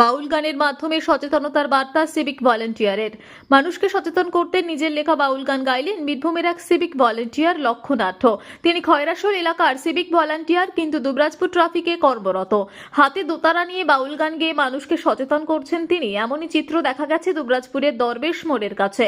বাউল গানের মাধ্যমে সচেতনতার বার্তা সিভিক ভলেন্টিয়ারের। মানুষকে সচেতন করতে নিজের লেখা বাউল গান গাইলেন বীরভূমের এক সিভিক ভলেন্টিয়ার লক্ষ্যনাথ তিনি খয়রাসোল এলাকার সিভিক ভলেন্টিয়ার, কিন্তু দুবরাজপুর ট্রাফিকে কর্মরত। হাতে দোতারা নিয়ে বাউল গান গেয়ে মানুষকে সচেতন করছেন তিনি, এমনই চিত্র দেখা গেছে দুবরাজপুরের দরবেশ মোড়ের কাছে।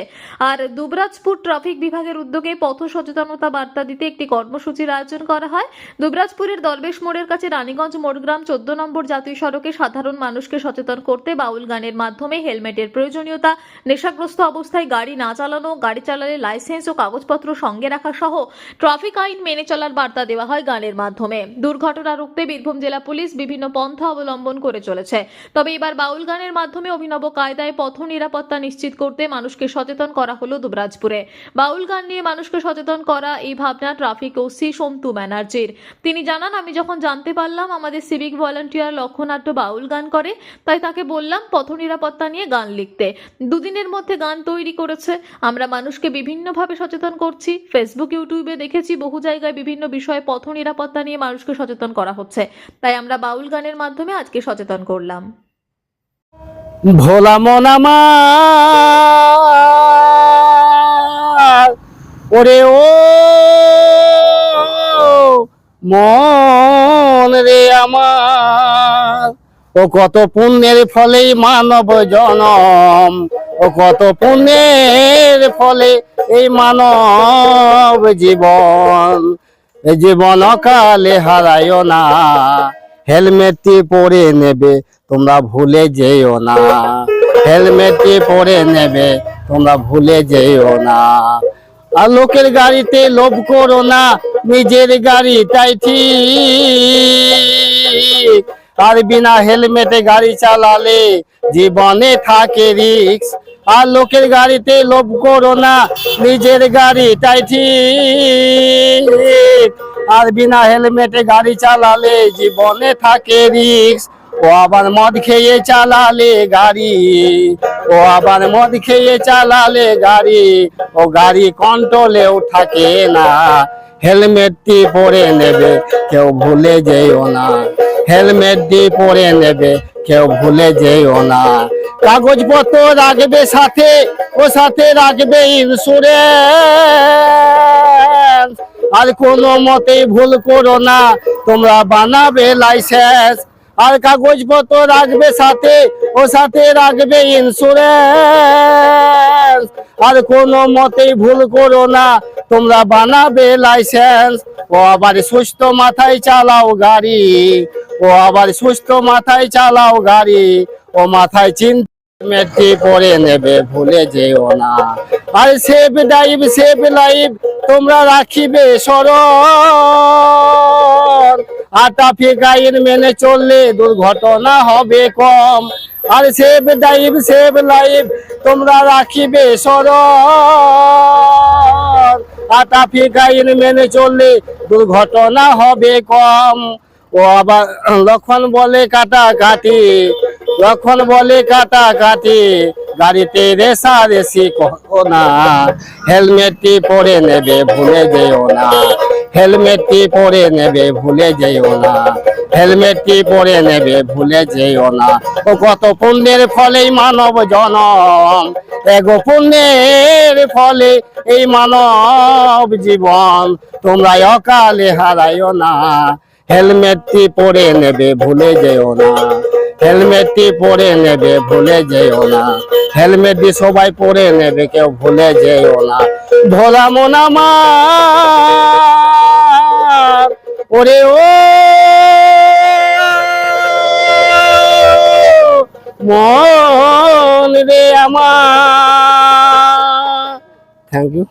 আর দুবরাজপুর ট্রাফিক বিভাগের উদ্যোগে পথ সচেতনতা বার্তা দিতে একটি কর্মসূচির আয়োজন করা হয়। দুবরাজপুরের দরবেশ মোড়ের কাছে রানীগঞ্জ মোড়গ্রাম চোদ্দ নম্বর জাতীয় সড়কে সাধারণ মানুষকে সচেতন করতে বাউল গানের মাধ্যমে হেলমেটের প্রয়োজনীয়তা, নেশাগ্রস্ত অবস্থায় গাড়ি না চালানো, গাড়ি চালালে লাইসেন্স ও কাগজপত্র সঙ্গে রাখা সহ ট্রাফিক আইন মেনে চলার বার্তা দেওয়া হয় গানের মাধ্যমে। দুর্ঘটনা রুখতে বীরভূম জেলা পুলিশ বিভিন্ন পন্থা অবলম্বন করে চলেছে। তবে এবার বাউল গানের মাধ্যমে অভিনব কায়দায় পথ নিরাপত্তা নিশ্চিত করতে মানুষকে সচেতন করা হলো দুবরাজপুরে। বাউল গান নিয়ে মানুষকে সচেতন করা এই ভাবনা ট্রাফিক ওসি সন্তু ব্যানার্জির। তিনি জানান, আমি যখন জানতে পারলাম, আমাদের সিভিক ভলান্টিয়ার লক্ষ্যনাট্য বাউল গান করে তাই তাকে বললাম, পথ নিরাপত্তা নিয়ে গান লিখতে। দুদিনের মধ্যে গান তৈরি করেছে। আমরা মানুষকে বিভিন্নভাবে সচেতন করছি। ফেসবুক ইউটিউবে দেখেছি বহু জায়গায় বিভিন্ন বিষয়ে পথ নিরাপত্তা নিয়ে মানুষকে সচেতন করা হচ্ছে। তাই আমরা বাউল গানের মাধ্যমে আজকে সচেতন করলাম। ভোলা মন আমার, ওরে ও মন রে আমার। ও কত পুণ্যের ফলেই মানব জনম। ও কত পুণ্যের ফলে এই মানব জীবন। জীবন কালে হারায় না। হেলমেটটি পরে নেবে, তোমরা ভুলে যেও না। হেলমেটটি পরে নেবে, তোমরা ভুলে যেও না। আর লোকের গাড়িতে লোভ করো না, নিজের গাড়ি তাই ঠিক। আর বিনা হেলমেটে গাড়ি চালালে জীবনে থাকে রিক্স আর লোকের গাড়িতে লোভ করো না, নিজের গাড়ি তাই ঠিক। আর বিনা হেলমেটে গাড়ি চালালে জীবনে থাকে রিক্স ও আবার মদ খেয়ে চালালে গাড়ি। ও আবার মদ খেয়ে চালালে গাড়ি। ও গাড়ি কন্ট্রোলেও থাকে না। হেলমেটটি পরে নেবে, কেউ ভুলে যেও না। হেলমেটটি পরে নেবে, কেউ ভুলে যেও না। কাগজপত্র রাখবে সাথে, ও সাথে রাখবে ইন্স্যুরেন্স আর কোনো মতেই ভুল করো না, তোমরা বানাবে লাইসেন্স আর কাগজপত্র রাখবে সাথে, ও সাথে রাখবে ইন্স্যুরেন্স আর কোনো মতেই ভুল করো না, তোমরা বানাবে লাইসেন্স ও আবার সুস্থ মাথায় চালাও গাড়ি। ও আবার সুস্থ মাথায় চালাও গাড়ি, ও মাথায় চিন্তা নেবে, ভুলে যেও না। আর ডাইভ লাইভ তোমরা রাখিবে স্মরণ। আর ট্রাফিক আইন মেনে চললে দুর্ঘটনা হবে কম। আর সেভ ডাইভ সেভ লাইভ, তোমরা রাখিবে স্মরণ। আটা ট্রাফিক আইন মেনে চললে দুর্ঘটনা হবে কম। ও আবার লক্ষণ বলে কাটা কাটি লক্ষণ বলে কাটা কাটি গাড়িতে রেসা রেসি না। হেলমেটটি পরে নেবে, ভুলে যেও না। হেলমেটটি পরে নেবে, ভুলে যেও না। হেলমেটটি পরে নেবে, ভুলে যেও না। ও কত পুণ্যের ফলেই মানব জনম। এগো পুণ্যের ফলে এই মানব জীবন। তোমরা অকালে হারাইও না। হেলমেটটি পরে নেবে, ভুলে যেও না। হেলমেটটি পরে নেবে, ভুলে যেও না। হেলমেটটি সবাই পরে নেবে, কেউ ভুলে যেও না। ভোলা মোনা ওরে ও। মন রে আমার। Thank you